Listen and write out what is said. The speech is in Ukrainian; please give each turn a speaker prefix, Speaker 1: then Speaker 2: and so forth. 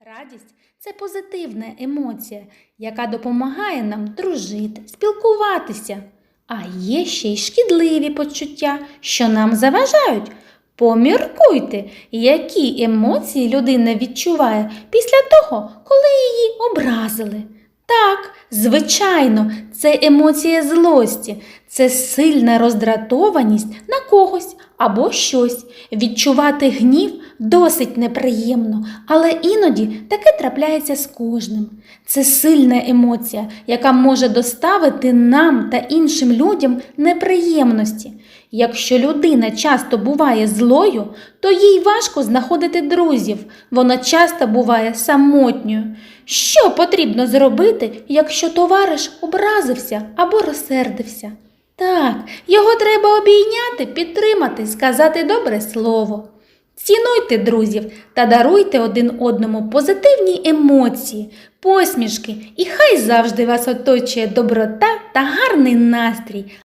Speaker 1: Радість це позитивна емоція, яка допомагає нам дружити, спілкуватися. А є ще й шкідливі почуття, що нам заважають. Поміркуйте, які емоції людина відчуває після того, коли її образили. Так, звичайно, це емоція злості, це сильна роздратованість на когось або щось. Відчувати гнів досить неприємно, але іноді таке трапляється з кожним. Це сильна емоція, яка може доставити нам та іншим людям неприємності. Якщо людина часто буває злою, то їй важко знаходити друзів, вона часто буває самотньою. Що потрібно зробити, якщо товариш образився або розсердився? Так, його треба обійняти, підтримати, сказати добре слово. Цінуйте друзів та даруйте один одному позитивні емоції, посмішки, і хай завжди вас оточує доброта та гарний настрій.